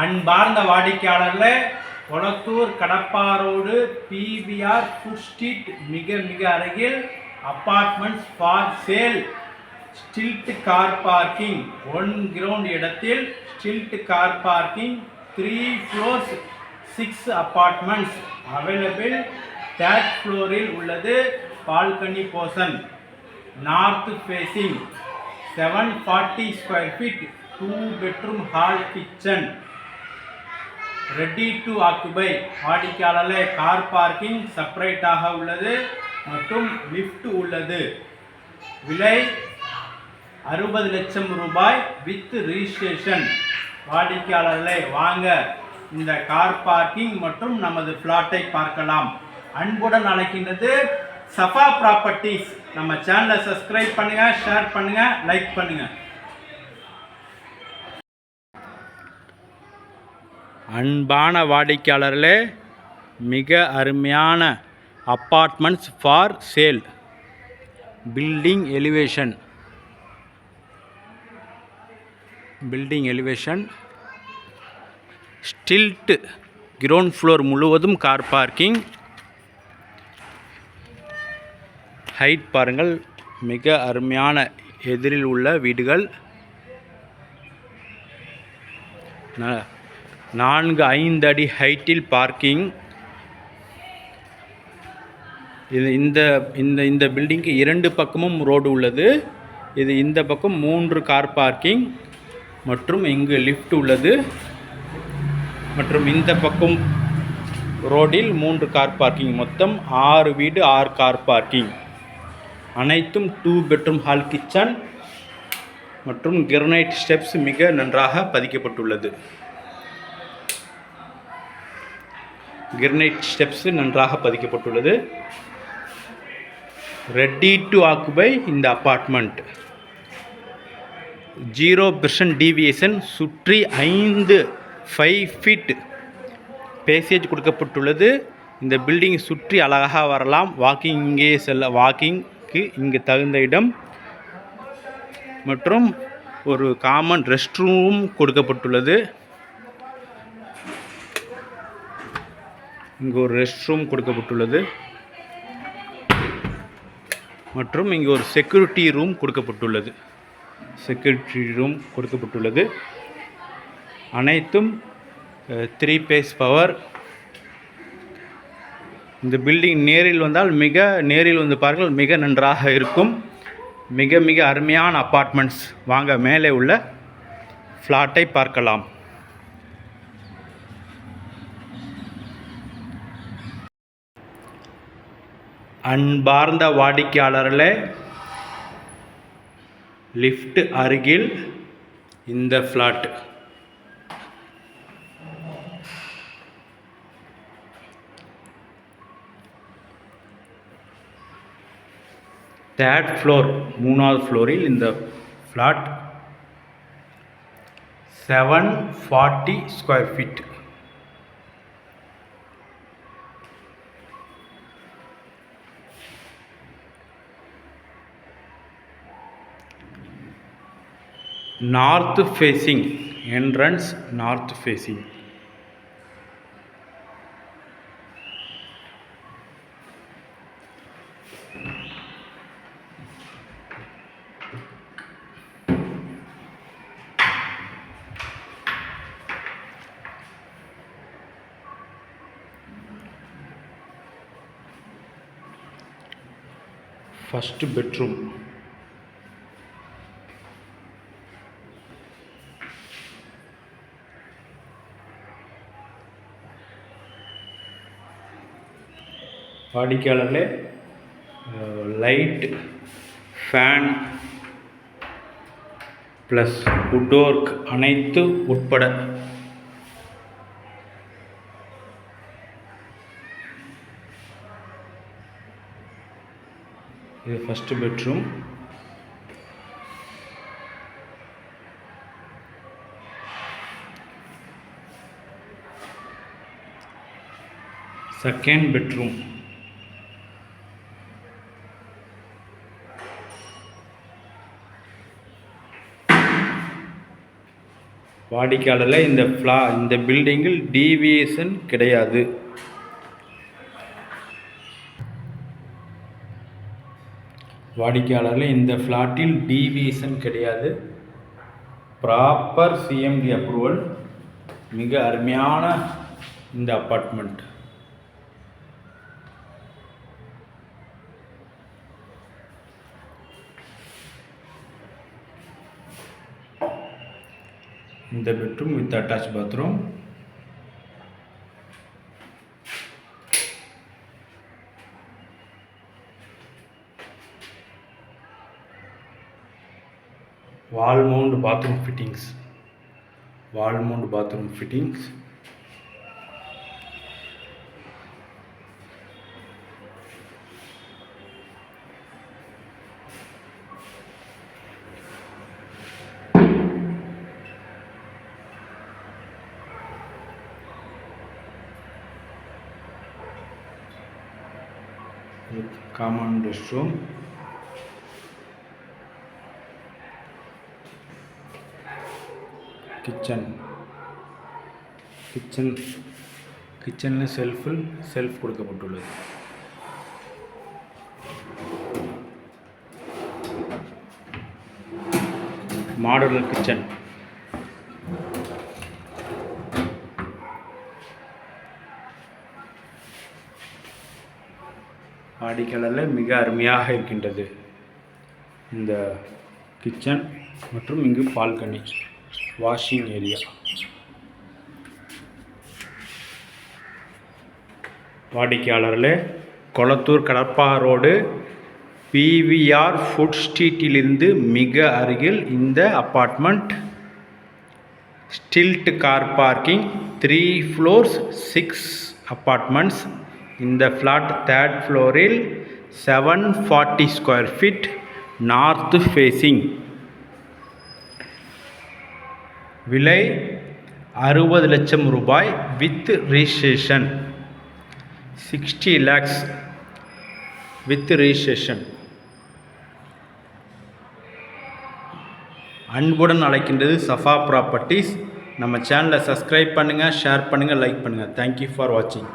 அன்பார்ந்த வாடிக்கையாளர்களே Kolathur Kadappa road PBR food street மிக மிக அருகில் apartments for sale stilt car parking. One ground இடத்தில் stilt car parking three floors six apartments available third ஃப்ளோரில் உள்ளது balcony portion north facing seven forty square feet two bedroom hall kitchen. Ready to occupy வாடிக்கையாளர்களே car parking செப்பரேட்டாக உள்ளது மற்றும் lift உள்ளது. விலை அறுபது லட்சம் ரூபாய் வித் ரிஜிஸ்ட்ரேஷன் வாடிக்கையாளர்களே வாங்க இந்த கார் பார்க்கிங் மற்றும் நமது பிளாட்டை பார்க்கலாம். அன்புடன் அழைக்கின்றது சஃபா ப்ராப்பர்ட்டிஸ் நம்ம சேனலை சப்ஸ்கிரைப் பண்ணுங்கள் ஷேர் பண்ணுங்கள் லைக் பண்ணுங்கள் அன்பான வாடிக்கையாளர்களே மிக அருமையான apartments for sale building elevation building elevation stilt ground floor முழுவதும் கார் பார்க்கிங் ஹைட் பாருங்கள் மிக அருமையான எதிரில் உள்ள வீடுகள். ந- நான்கு ஐந்து அடி ஹைட்டில் பார்க்கிங் இது இந்த இந்த இந்த பில்டிங்க்கு இரண்டு பக்கமும் ரோடு உள்ளது. இது இந்த பக்கம் மூன்று கார் பார்க்கிங் மற்றும் இங்கு லிஃப்ட் உள்ளது. மற்றும் இந்த பக்கம் ரோடில் மூன்று கார் பார்க்கிங் மொத்தம் ஆறு வீடு ஆறு கார் பார்க்கிங் அனைத்தும் டூ பெட்ரூம் ஹால் கிச்சன் மற்றும் கிரனைட் ஸ்டெப்ஸ் மிக நன்றாக பதிக்கப்பட்டுள்ளது. கிரனைட் ஸ்டெப்ஸு நன்றாக பதிக்கப்பட்டுள்ளது. ரெடி டு ஆக்குபை இந்த அப்பார்ட்மெண்ட் ஜீரோ பெர்சன்ட் டீவியேஷன் சுற்றி ஐந்து ஃபைவ் ஃபீட் பேசேஜ் கொடுக்கப்பட்டுள்ளது. இந்த பில்டிங் சுற்றி அழகாக வரலாம். வாக்கிங் இங்கே செல்ல வாக்கிங்க்கு இங்கு தகுந்த இடம். மற்றும் ஒரு காமன் ரெஸ்ட் ரூம் கொடுக்கப்பட்டுள்ளது. இங்கு ஒரு ரெஸ்ட் ரூம் கொடுக்கப்பட்டுள்ளது. மற்றும் இங்கு ஒரு செக்யூரிட்டி ரூம் கொடுக்கப்பட்டுள்ளது. செக்யூரிட்டி ரூம் கொடுக்கப்பட்டுள்ளது. அனைத்தும் த்ரீ பேஸ் பவர் இந்த பில்டிங் நேரில் வந்தால் மிக நேரில் வந்து பாருங்கள் மிக நன்றாக இருக்கும். மிக மிக அருமையான அப்பார்ட்மெண்ட்ஸ் வாங்க மேலே உள்ள ஃப்ளாட்டை பார்க்கலாம். அன்பார்ந்த வாடிக்கையாளர்களே லிஃப்ட் அருகில் இந்த ஃப்ளாட். தேர்ட் ஃப்ளோர் மூணாவது ஃப்ளோரில் இந்த flat. Seven forty square feet north facing entrance north facing first bedroom வாடிக்கையாளர்களே light fan plus wood work அனைத்து உட்பட. இது ஃபஸ்ட்டு பெட்ரூம் செகண்ட் பெட்ரூம் வாடிக்கையாளரில் இந்த ஃப்ளா இந்த பில்டிங்கில் டீவியேஷன் கிடையாது. வாடிக்கையாளரில் இந்த ஃப்ளாட்டில் டீவியேஷன் கிடையாது. ப்ராப்பர் சிஎம்டி அப்ரூவல் மிக அருமையான இந்த apartment in the bedroom with the attached bathroom. Wall mount bathroom fittings. Wall mount bathroom fittings. Common restroom kitchen kitchen கிச்சனில் செல்ஃபில் செல்ஃப் கொடுக்கப்பட்டுள்ளது. மாடுலர் கிச்சன் வாடிக்கையாளரில் மிக அருமையாக இருக்கின்றது. இந்த கிச்சன் மற்றும் இங்கு பால்கனி வாஷிங் ஏரியா வாடிக்கையாளர்களே Kolathur Kadapa road PVR food ஸ்ட்ரீட்டிலிருந்து மிக அருகில் இந்த apartment stilt car parking three floors six apartments இந்த ஃப்ளாட் தேர்ட் ஃப்ளோரில் seven forty square feet north facing விலை அறுபது லட்சம் ரூபாய் with registration sixty lakhs with registration அன்புடன் அழைக்கின்றது சஃபா ப்ராப்பர்ட்டிஸ் நம்ம சேனலை சப்ஸ்கிரைப் பண்ணுங்கள் ஷேர் பண்ணுங்கள் லைக் பண்ணுங்கள் தேங்க்யூ ஃபார் வாட்சிங்